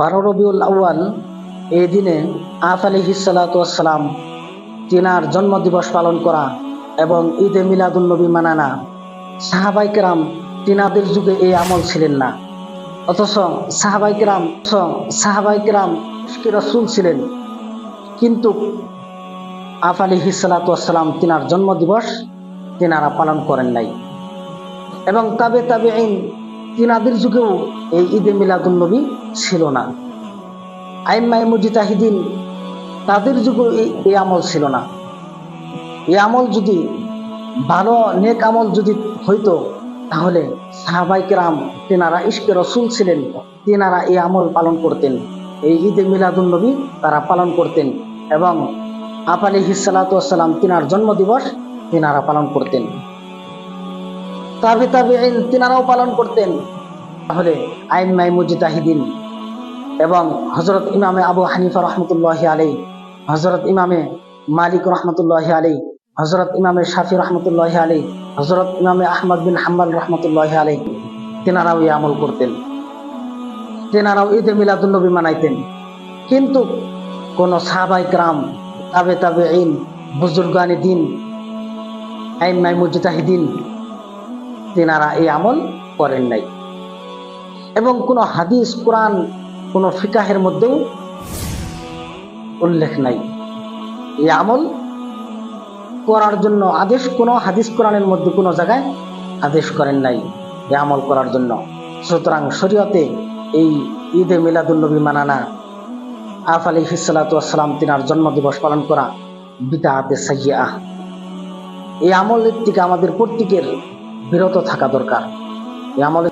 বারো রবিউল আউয়াল, এই দিনে আফ আলী হিসালাতাম তিনার জন্মদিবস পালন করা এবং ঈদে মিলাদুন্নবী মানানা। সাহাবাই কেরাম তিনাদের যুগে এই আমল ছিলেন না। অথচ সাহাবাই কেরাম সাহাবাই কেরাম রসুল ছিলেন। কিন্তু আফ আলী হিসালাতাম তিনার জন্মদিবস তিনারা পালন করেন নাই। এবং তাবে তাবে আইন তিনাদের যুগেও এই ঈদে মিলাদুন্নবী ছিল না। আইম্মাই মুজিতাহিদিন তাদের যুগেও এই আমল ছিল না। এই আমল যদি, ভালো, নেক আমল যদি হইতো, তাহলে সাহাবাই কেরাম, তেনারা ইস্কে রসুল ছিলেন, তেনারা এই আমল পালন করতেন। এই ঈদে মিলাদুল নবী তারা পালন করতেন এবং আপ আলী হিসালাতাম তিনার জন্মদিবস তিনারা পালন করতেন। তাবে তাবে তিনারাও পালন করতেন। তাহলে আইন মাই মুজিতাহিদিন এবং হজরত ইমামে আবু হানিফা রহমতুল্লাহ আলী হজরত ইমামে মালিক রহমতুল্লাহ আলী হজরত ইমামে শাফি রহমতুল্লাহ আলী হজরত ইমামে আহমদ বিন হাম্বাল রহমতুল্লাহ আলী তেনারাও এই আমল করতেন। তেনারাও ঈদে মিলাদুল্নবী মানাইতেন। কিন্তু কোন সাহাবাই গ্রাম তাবে তাবে ইন বুজুর্গানি দিন আইন মাই মুজিতাহিদিন, তেনারা এই আমল করেন নাই। এবং কোন হাদিস, কোরআন কোন ফিকাহের মধ্যেও উল্লেখ নাই। এই আমল করার জন্য আদেশ, কোনো হাদিস কোরআনের মধ্যে কোনো জায়গায় আদেশ করেন নাই এই আমল করার জন্য। সুতরাং শরীয়তে এই ঈদে মিলাদুল্নবী মানানা, আফ আলী হিসালাতাম তিনার জন্মদিবস পালন করা বিদাতে সাইয়া এই আমলের থেকে আমাদের প্রত্যেকের বিরত থাকা দরকার। এই আমলের